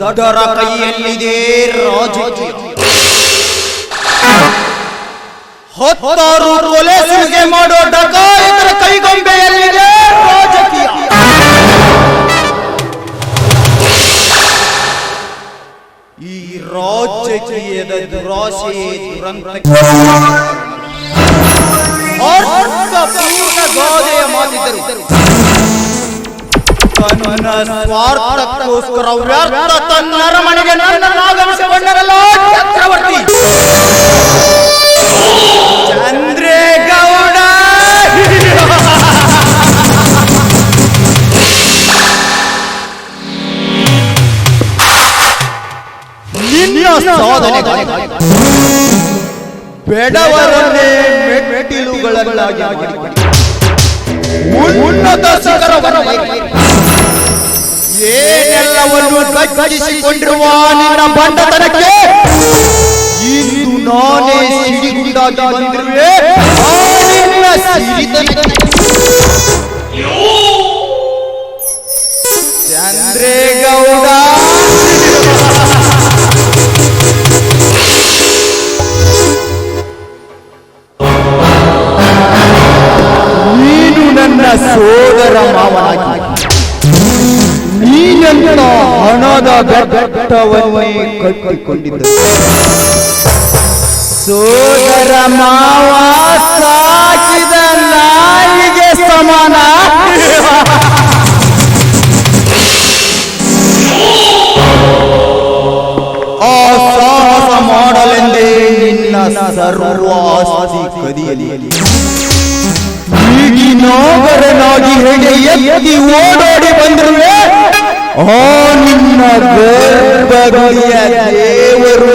ದಡ್ಡರ ಕೈಯಲ್ಲಿದೆ ರಾಜಕೀಯ ಹತ್ತಾರು ಕೊಲೆ ಸುಲಿಗೆ ಮಾಡೋ ಡಕಾಯತರ ಕೈಗೊಂಬೆಯಲ್ಲಿದೆ ರಾಜಕೀಯ ಈ ರಾಜಕೀಯದ ದುರಾಸೆ ದುರಂತಕ್ಕೆ ಅರ್ಥಪೂರ್ಣ ಗಾದೆಯ ಮಾತಿದ್ದರು ತನ್ನ ಸ್ವಾರ್ಥಕ್ಕೋಸ್ಕರ ವ್ಯರ್ಥ ತನ್ನರ ಮನೆಗೆ ನನ್ನನ್ನು ಆಗಮಿಸಿಕೊಂಡರಲ್ಲ ಚಕ್ರವರ್ತಿ ಚಂದ್ರೇಗೌಡ ನಿನ್ನ ಸಾಧನೆ ಬೆಡವರನ್ನೇ ಮೆಟ್ಟಿಲುಗಳನ್ನಾಗಿ ಉನ್ನತ ಶಿಖರವನ್ನು ಏನೆಲ್ಲವನ್ನು ಗಜ್ಜಿಸಿಕೊಂಡಿರುವ ನಿನ್ನ ಬಂಡತನಕ್ಕೆ? ಇಂದು ನಾನೇ ಸಿಡಿಗುಂಡಾಗಿ ಬಂದಿರುವೆ. ಆ ನಿನ್ನ ಚಂದ್ರೇಗೌಡ ನೀನು ನನ್ನ ಸೋದರ ಮಾವನಾಗಿ ನೀನೆಂತ ಹಣದ ಬೆಟ್ಟವನ್ನೇ ಕಟ್ಟಿಕೊಂಡಿದ್ದ ಸೋದರ ಮಾವ ಓಡೋಡಿ ಬಂದ್ರೆ ಓ, ನಿನ್ನ ಗರ್ಭಗುಡಿಯ ದೇವರು.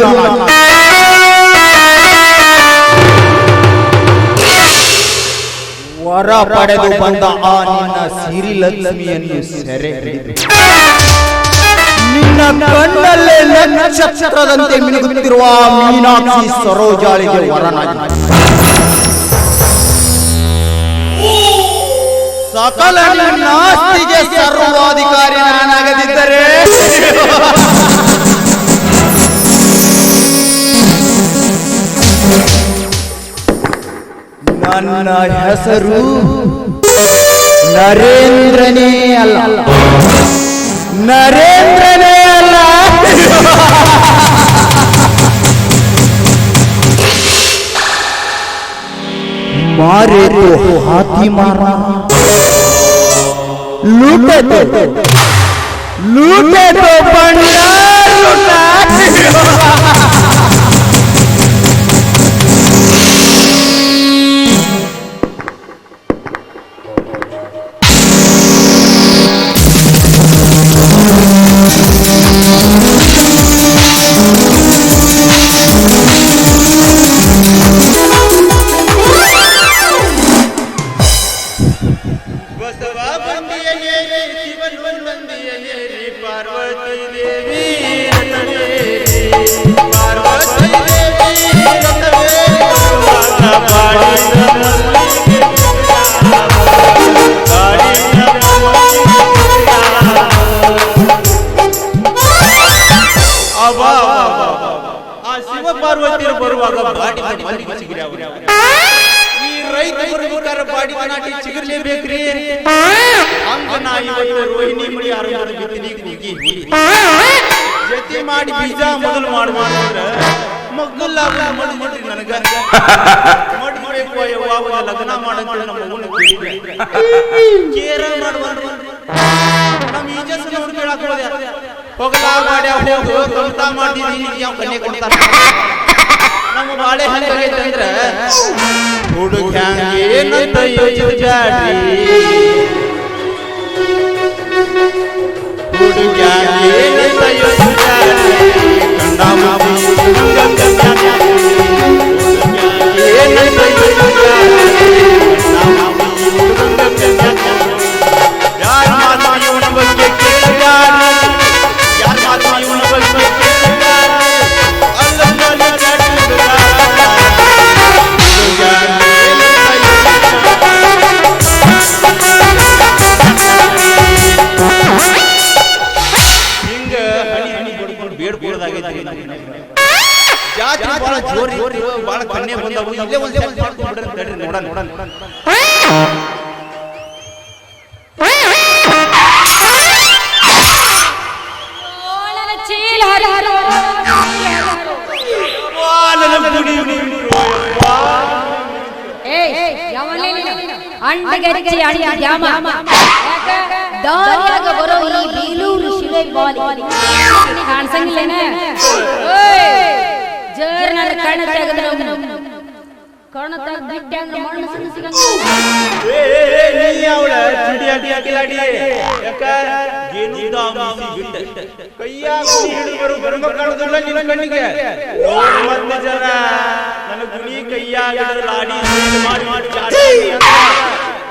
ವರ ಪಡೆದು ಬಂದ ಆ ನಿನ್ನ ಸಿರಿಲಕ್ಷ್ಮಿಯನ್ನು ಸೆರೆ ನಿನ್ನ ಕಣ್ಣಲ್ಲೇ ನಕ್ಷತ್ರದಂತೆ ಮಿನುಗುತ್ತಿರುವ ಮೀನಾಕ್ಷಿ ಸರೋಜಾಳಿಗೆ ವರನಾಗಿ ಸಕಲ ನಾಸ್ತಿಗೆ ಸರ್ವಾಧಿಕಾರಿ ನಾನಾಗದಿದ್ದರೆ? ನನ್ನ ಹೆಸರು ನರೇಂದ್ರನೇ ಅಲ್ಲ. ನರೇಂದ್ರನೇ ಅಲ್ಲ. ಮಾರೇರು ಹಾತಿ ಮಾರ. लूटे तो लूटे तो भंडार लूटा Thank. ಹೋಗು ಕವಿತಾ ಮಾಡಿದೀನಿ ಯಾವ ಕನ್ಯೆ ಕೊಡ್ತಾರ ನಮ್ಮ ಬಾಳೆ ಹಂಗೈತಂದ್ರ ಹುಡುಗ್ಯಾಂಗೇನಂತ ಯೋಚಿಸ್ಬ್ಯಾಡ್ರಿ ಹುಡುಗ್ಯಾಂಗೇನಂತ ಯೋಚಿಸ್ಬ್ಯಾಡ್ರಿ ಕಂಡ ಏನಂತ ಯಾರ ಮಾಡ್ಕೊಂಡ್ಬಿಡ್ರಿ ತಡ್ರಿ ನೋಡ ನೋಡ ನೋಡ ಓಳನ ಚೀಲ ಹರಿ ಹರಿ ಏಯ್ ಯಾವನೇ ನೀನು? ಅಂಡಗಚ್ಚಿ ಅಂಡ ದ್ಯಾಮ ದಾರಿಯಾಗ ಬರೋ ಈ ಬೇಲೂರು ಶಿಲೆ ಬಾಲಿ ಕಾಣಿಸಂಗಿಲ್ಲೇನ ಜರ್ನರ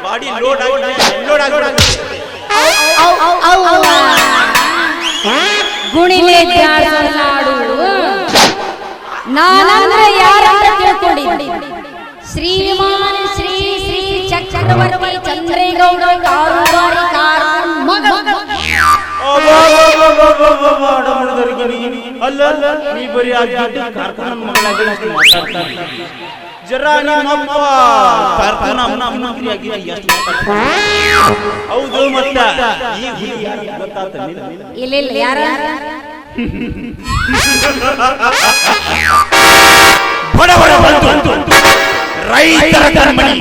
ಬಾಡಿ ಲೋಡ್ ಲೋಡ್ ಗುಣಿಲೆ ನಾಡು ನಾನಂದ್ರೆ ಯಾರಂತ ತಿಳ್ಕೊಂಡಿ ಶ್ರೀಮಾನ್ ಶ್ರೀ ಶ್ರೀ ಚಕ್ರವರ್ತಿ ಚಂದ್ರೇಗೌಡ ಕಾರುಬಾರಿ ಕಾರ ಮಗ ಅಲ್ಲ ಅಲ್ಲ ನೀ ಬರೀ ಮಗಳಾಗಿ ಅಷ್ಟು ಮಾತಾಡ್ತಾನೆ ಜರ ನಮ್ಮಪ್ಪ ಕಾರ್ಖಾನೆ ಮುಖ್ಯಮಂತ್ರಿ ಆಗಿದೆ ಎಷ್ಟು ಹೌದು ಮತ್ತ ಯಾರು? ಇಲ್ಲ ಇಲ್ಲ ಯಾರ ಬಡ ಬಡ ಬಂತು ರೈತರ ಕಣ್ಮಣಿ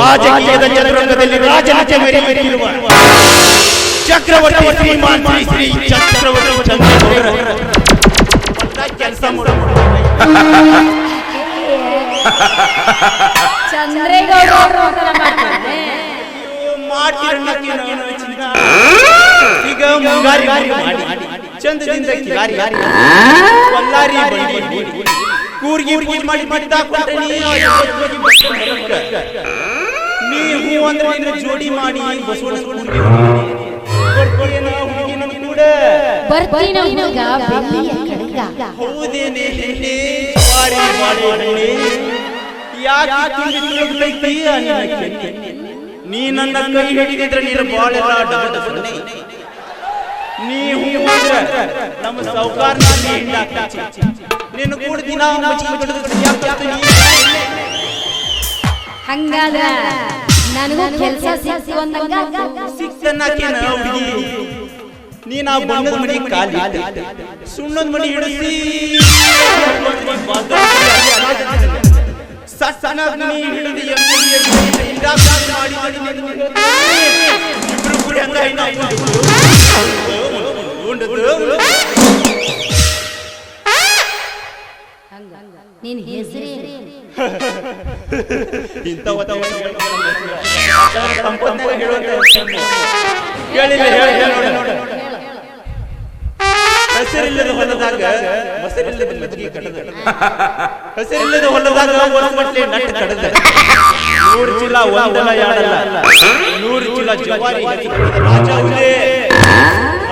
ರಾಜಕೀಯದ ಚದುರಂಗದಲ್ಲಿ ರಾಜನಚ ಮೆರೆಯುತ್ತಿರುವ ಚಕ್ರವರ್ತಿ ಶ್ರೀಮಾನ್ ಶ್ರೀ ಚಕ್ರವರ್ತಿ ಚಂದ್ರಶೇಖರ ಕೆಲಸ ಚಂದ್ರೇಗೌಡ ಮಾಡ್ತಾರೆ. ಈಗ ಮುಂಗಾರಿ ಮಾಡಿ ಚಂದದಿಂದ ಕಿಲಾರಿ ಕೊಲ್ಲಾರಿ ಬಂಡಿ ಕೂರ್ಗಿ ಪೂಜೆ ಮಾಡಿ ಬಿಟ್ಟ ಕೊಟ್ರೆ ನೀ ನೀ ಹೂ ಅಂದ್ರೆ ನಿನ್ನ ಜೋಡಿ ಮಾಡಿ ಬಸವಣ್ಣ ಕೂರ್ಗಿ ಕೊಡ್ತೀಯೇನ ಹುಡುಗಿನ ಕೂಡ ಬರ್ತೀನ ಹುಡುಗ ಬೆಳ್ಳಿಯ ಕಡೆಗ ಹೌದೇನೆ ಹೆಣ್ಣೆ ಸ್ವಾರಿ ಮಾಡಿ ಯಾಕೆ ತುಂಬಿ ತುಳುಕ್ತೈತಿ ನಿನ್ನ ಕೆನ್ನೆ? ನೀ ನನ್ನ ಕೈ ಹಿಡಿದಿದ್ರೆ ನೀನು ಬಾಳೆಲ್ಲ ಡಬಡ ಸೊನ್ನೆ ನೀ ಹೂ ಅಂದ್ರೆ ನಮ್ಮ ಸೌಕಾರ ನೀ ಹಿಂಡಾಕ್ತಿ. ನಿನ್ನ ಕೂಡ ದಿನ ಮಚ್ಚಿ ನೀ ಹಂಗಾದ್ರ ನನಗೂ ಕೆಲಸ ಸಿಕ್ತು ಅಂದಂಗ ಸಿಕ್ತನ್ನಾಕೇನ ಹುಡುಗಿ? ನೀನ್ ಆ ಬಣ್ಣದ ಮಡಿ ಕಾಲಿ ಸುಣ್ಣದ ಮಡಿ ಹಿಡಿಸಿ. ಸಣ್ಣ ನೀ ಹಿಡಿದು ಎಮ್ಮೆ ಎಮ್ಮೆ ಮಾಡಿ ಮಾಡಿ ಇಬ್ರು ಕೂಡ ಹಂಗ ನಿನ್ ಹಸಿರಿಲ್ಲದ ಹೊಲದಾಗ ಮೊಸರಿಲ್ಲದ ಕಡದ ಹಸಿರಿಲ್ಲದ ಹೊಲದಾಗ ಒಂದು ಬಟ್ಲೆ ನಟ್ಟು ಕಡದ ನೂರು ಚೀಲ ಒಂದಲ್ಲ ಎರಡಲ್ಲ ನೂರು ಚೀಲ ಜವಾರಿ. ರಾಜ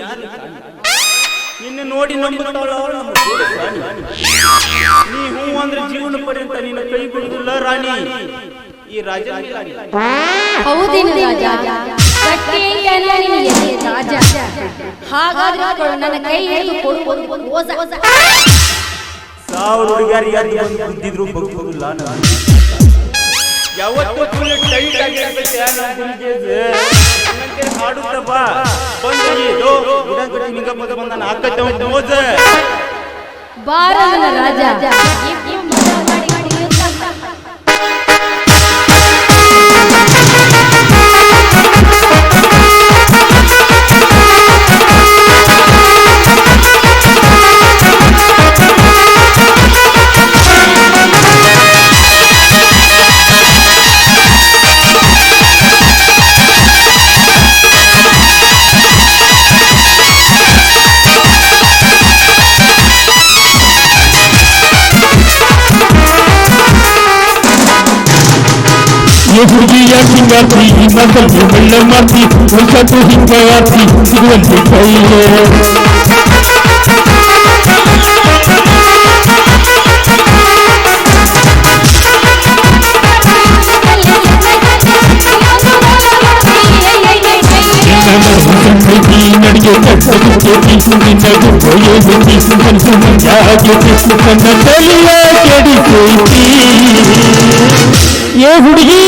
ಯಾರು? ನಿನ್ನ ನೋಡಿ ನಂಬುತ್ತಾಳ ನೀ ಹೂ ಅಂದ್ರೆ ಜೀವನ ಪರ್ಯಂತ ನಿನ್ನ ಕೈ ಬಿಡುದಿಲ್ಲ ರಾಣಿ. ಈ ರಾಜ ಹೌದೇನು ಹಾಗಾದ್ರೆ ನನ್ನ ಕೈ ಹಿಡಿದು ಕೊಡು ಒಂದು ಓಸ ಸಾವಿರ ಹುಡುಗಿಯರು ಯಾರು ಬಂದಿದ್ರು ನಾನು ಯಾವತ್ತೂ ಟೈಟ್ ಆಗಿರ್ಬೇಕು ಹಾಡುತ್ತ ಬಾ. ಬಂದು ಇದು ಉಡಾಗಡ್ಡಿ ನಿಂಗ ಮಗ ಬಂದಾನ ಆಕತ್ತೆ ಮೋಜ ರಾಜ. യഹൂദിയാട്ടിങ്ങാത്തി മകൾ വെള്ളമാത്തി കൊൽക്കത്ത ഹിംഗയാത്തി തിരുവല്ലി കയ്യിലോ ಕೈಯೇ ನಡಿಗೆ ತಲೆಯ ಕೆಡಿಸೈತಿ ಏ ಹುಡುಗಿ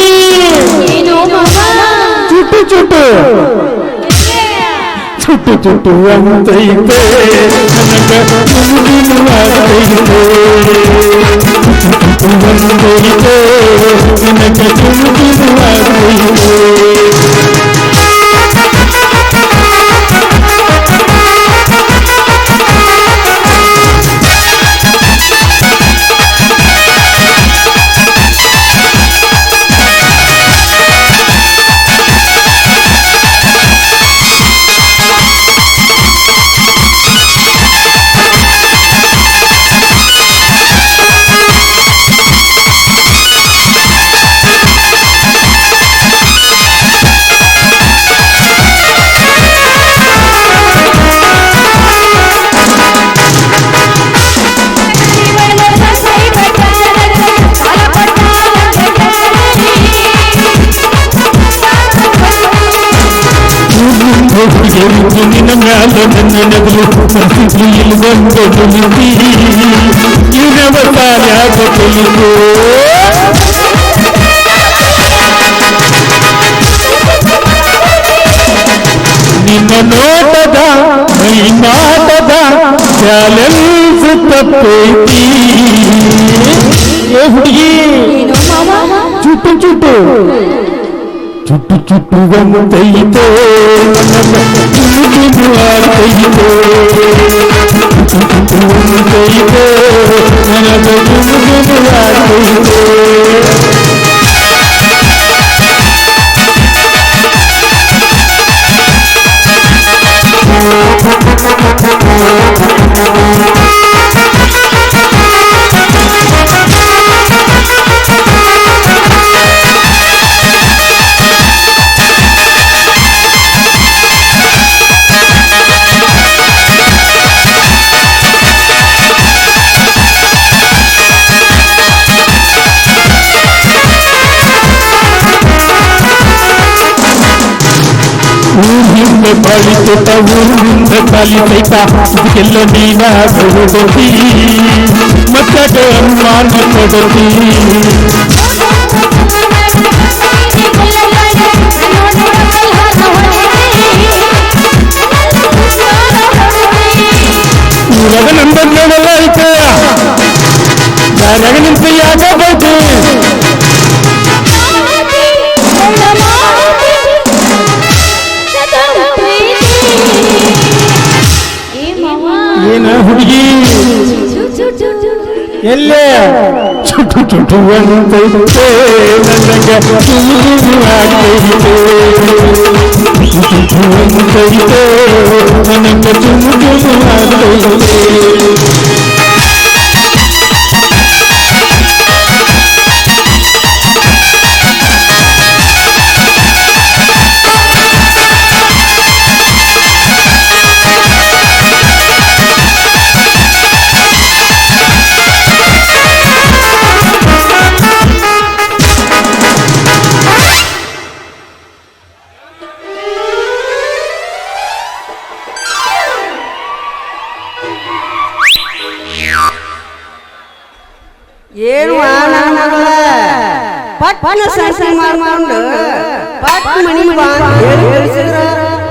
ಚುಟ್ಟು ಚುಟ್ಟು! ಚುಟ್ಟು ಚುಟ್ಟು ಅಂತೈತೆ ನನಗೆ ತುಮುದಿನು ಆಗ್ತೈತೆ ಇಲ್ಲಿ ಬಂದು ನಿಂತಿ ಇನ್ನವ ಸಾಲ್ಯಾಗ ತಿಳಿದು ನಿನ್ನ ನೋಟದ ಈ ಮಾಟದ ಚಾಲೆಂಜ್ ತಪ್ಪೈತಿ ಏ ಹುಡುಗಿ ಚುಟ್ಟು ಚುಟ್ಟು. ಚುಟ್ಟು ಚುಟ್ಟು ಬಂದೈತೆ ಚುಟ್ಟು ಆಗ್ತೈತೆ ಚುಟ್ಟು ಚುಟ್ಟು ಬಂದೈತೆ ನನಗ ಚುಟ್ಟು ಆಗ್ತೈತೆ ಊರಿಂದ ಬಾಳಿತೋಟ ಊರಿಂದ ಬಾಳಿತೈತ ಇದಕ್ಕೆಲ್ಲ ನೀನಾಗಿ ಮತ್ತಾಟ ಅನುಮಾನ ಕೊಡತಿ ಊರಾಗ ನಂಬರ್ ನೋಡಲ್ಲ ಐತೆ ಯಾರಾಗ ನಿಂತ ಏನ ಹುಡುಗಿ? ಎಲ್ಲೇ? ಚುಟು ಚುಟು ಅಂತೈತೆ ನನಗ ಅಂತೈತೆ ನನಗ ಚುಮುಕು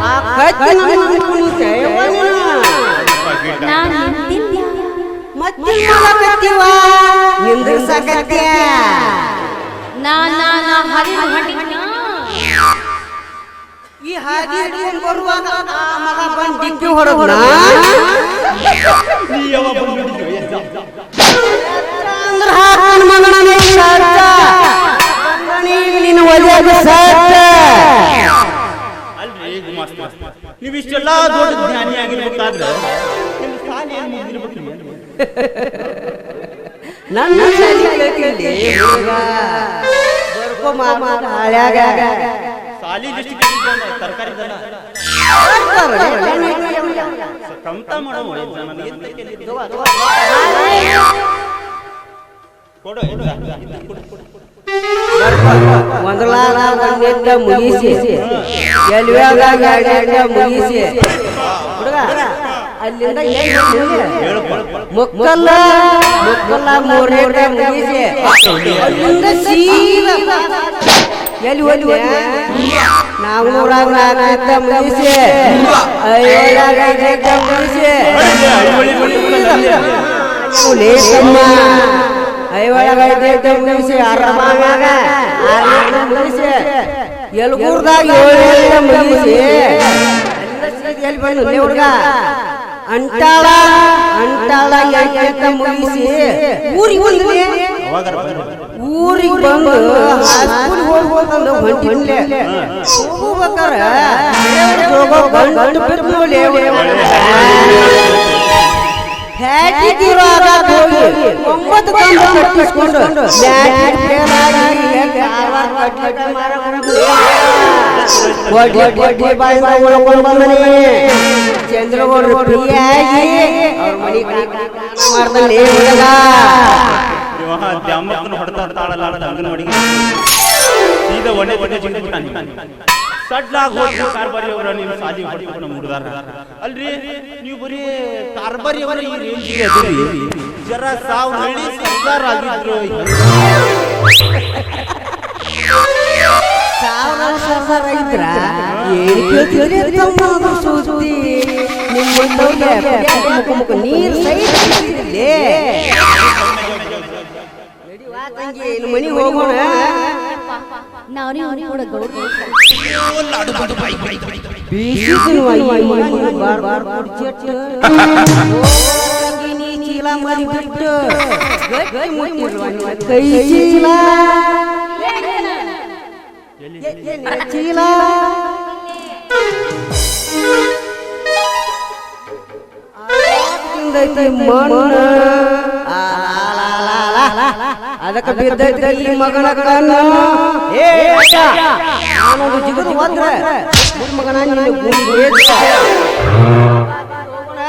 ಆ. ಮತ್ತೆ ಮಾಡಕತ್ತೀವ ನಿಂದ್ರಿಸಕತ್ಯ ಈ ಹಾದಿ ಬರುವಾಗ ಆ ಮಗ ಬಂದ್ ಹೊಡೆದ ಹಳ್ಯಾಗ ಸಾಲಿ ಲಿಸ್ಟ್ ತರಕಾರಿ ಮಾಡೋ. ಕೊಡು ಮುಗಿಸಿ ಎಲ್ವ್ಯಾಗ ಎರಡೆಟ್ಟ ಮುಗಿಸಿ. ಹುಡುಗ ಅಲ್ಲಿಂದ? ಮುಕ್ಕಲ್ಲ ಮುಕ್ಕಲ್ಲ ಮೂರನೇ ಮುಗಿಸಿ. ಅಲ್ಲಿಂದ ಸೀದಾ ಎಲ್ಲಿ ಹೋದ್ವಿ ನಾವು ನೂರಾಗ ನಾಲ್ಕೈಟ ಮುಗಿಸಿ ಐವರಾಗ ಐದೈಟ ಮುಗಿಸಿ ಐವಳಿ ಬಳಿ ಬಿಡಲ್ಲ ಅಲ್ಲಿ. ಲೇಸಮ್ಮ ಐವಳಗ ಐದೈಟ ಮುಗಿಸಿ ಅರಮಾಗ ಆರನೇಟ ಮುಗಿಸಿ ಎಲ್ಗೂರ್ದಾಗ ಏಳನೇಟ ಮುಗಿಸಿ ಎಲ್ಲಿ ಬಂದು ಲೇ ಹುಡುಗ ಅಂಟಾಳ ಅಂಟಾಳ ಎಂಟ ಮುಗಿಸಿ ಊರಿಗೆ ಬಂದ್ವಿ ಅವಾಗಾರ ಬಂದ್ರು. ಊರಿಗೆ ಬಂದು ಹಾಸ್ಕೂಲ್ ಹೋಗ್ಬೇಕಂದು ಹೊಂಟಿನ್ಲೆ ಹೋಗ್ಬೇಕಾರ ಗಂಟು ಬಿಟ್ಟು ಲೇ ಹ್ಯಾಟಿಗಿರುವಾಗ ಹೋಗಿ ಒಂಬತ್ತು ಗಂಟೆ ಕಟ್ಟಿಸ್ಕೊಂಡು ಮ್ಯಾಟ್ ಫೇಲ್ ಆಗಿ ಕಾಲ್ವಾರ್ ಕಟ್ಲಿಕ್ಕೆ ಮಾರ ಒಡ್ಡಿ ಒಡ್ಡಿ ಬಾಯಿಂದ ಉಳ್ಕೊಂಡು ಬಂದನಿ ಚಂದ್ರಗೌಡ್ರು ಫ್ರೀಯಾಗಿ ಅವ್ರ ಮನೆ ಮಾಡ್ತಾನೆ ಹುಡುಗ ಇವ ದ್ಯಾಮಕ್ಕನ ಜಿಂಗ್ಬಿಟ್ಟಾನೆ ಸಡ್ಲಾಗ್ ಅಲ್ರಿ ನೀವು ಅವರ ಈ ಸಾವು ತಮ್ಮ ನಿಮ್ಮ ನೀರ್ ತಂಗಿ, ಇನ್ನು ಮನೆಗೆ ಹೋಗೋಣ ನಾವು ನೀವು ಕೂಡ ಗೌಡ ಬೀಸಿ ತಿನ್ನುವ ಈ ಮನೆ ಬಾರ್ ಬಾರ್ ಕುಡ್ಚೆಟ್ಟು. ಹೋಗೋ ತಂಗಿ, ನೀ ಚೀಲ ಮರಿ ಬಿಟ್ಟು ಗಟ್ಟಿ ಮುಟ್ಟಿರುವ ನಿಮ್ಮ ಕೈ ಚೀಲ ಏನ್ ಚೀಲ ತಿಂದೈತಿ ಮಣ್ಣು ಆ, ಲಾ, ಲಾ, ಲಾ, ಲಾ, ಲಾ. ಅದಕ್ಕೆ ಬಿದ್ದೈತಿ ಮಗನ ಕಣ್ಣು ಏ ನಾನೊಂದು ಜಿಗಿದು ಹೋದ್ರೆ ಮಗನ. ಹೋಗೋಣ.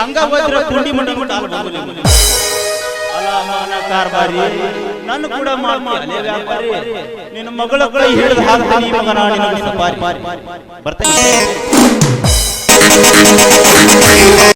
ಹಂಗ ಹೋದ್ರ ಕುಂಡಿ ಮಂಡಿ ಮುಟ್ಟ ಹಾಲು. ಕಾರ್ಬಾರಿ ನನ್ನ ಕೂಡ ಮಾಡ್ತೀಯ ವ್ಯಾಪಾರಿ ನಿನ್ನ ಮಗಳ ಕೈ ಹಿಡಿದು ಹಾಕ್ತಾನೆ ಈ ಮಗನ ಬರ್ತಾನೆ